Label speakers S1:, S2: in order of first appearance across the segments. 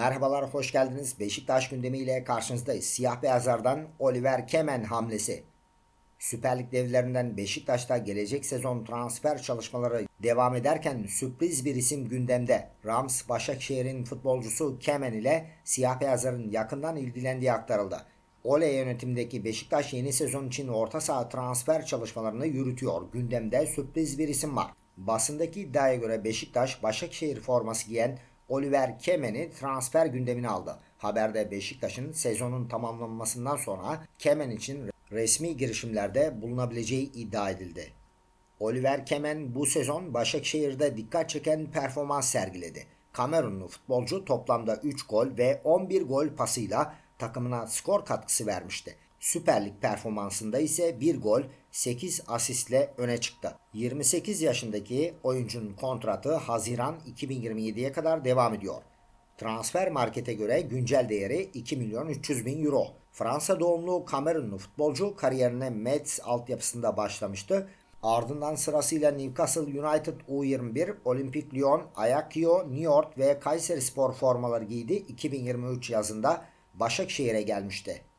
S1: Merhabalar, hoş geldiniz. Beşiktaş gündemiyle karşınızdayız. Siyah beyazlardan Oliver Kemen hamlesi. Süper Lig devlerinden Beşiktaş'ta gelecek sezon transfer çalışmaları devam ederken sürpriz bir isim gündemde. Rams Başakşehir'in futbolcusu Kemen ile siyah beyazların yakından ilgilendiği aktarıldı. Ole yönetimdeki Beşiktaş yeni sezon için orta saha transfer çalışmalarını yürütüyor. Gündemde sürpriz bir isim var. Basındaki iddiaya göre Beşiktaş Başakşehir forması giyen Oliver Kemen'i transfer gündemine aldı. Haberde Beşiktaş'ın sezonun tamamlanmasından sonra Kemen için resmi girişimlerde bulunabileceği iddia edildi. Oliver Kemen bu sezon Başakşehir'de dikkat çeken performans sergiledi. Kamerunlu futbolcu toplamda 3 gol ve 11 gol pasıyla takımına skor katkısı vermişti. Süper Lig performansında ise 1 gol 8 asistle öne çıktı. 28 yaşındaki oyuncunun kontratı Haziran 2027'ye kadar devam ediyor. Transfer markete göre güncel değeri 2 milyon 300 bin euro. Fransa doğumlu Kamerunlu futbolcu kariyerine Metz altyapısında başlamıştı. Ardından sırasıyla Newcastle United U21, Olympique Lyon, Ajaccio, Niort ve Kayserispor formaları giydi. 2023 yazında Başakşehir'e gelmişti.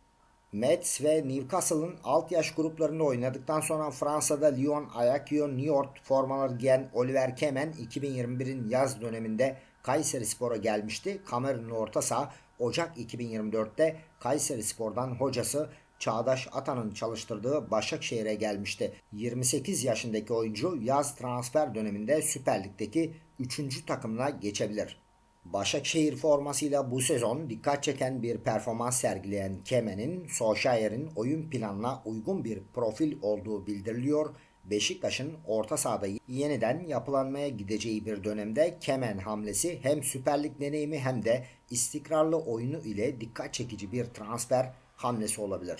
S1: Metz ve Newcastle'ın alt yaş gruplarında oynadıktan sonra Fransa'da Lyon, Ajaccio, Niort formaları giyen Oliver Kemen 2021'in yaz döneminde Kayserispor'a gelmişti. Kamerunlu orta saha Ocak 2024'te Kayserispor'dan hocası Çağdaş Atan'ın çalıştırdığı Başakşehir'e gelmişti. 28 yaşındaki oyuncu yaz transfer döneminde Süper Lig'deki 3. takımına geçebilir. Başakşehir formasıyla bu sezon dikkat çeken bir performans sergileyen Kemen'in Solskjaer'in oyun planına uygun bir profil olduğu bildiriliyor. Beşiktaş'ın orta sahada yeniden yapılanmaya gideceği bir dönemde Kemen hamlesi hem Süper Lig deneyimi hem de istikrarlı oyunu ile dikkat çekici bir transfer hamlesi olabilir.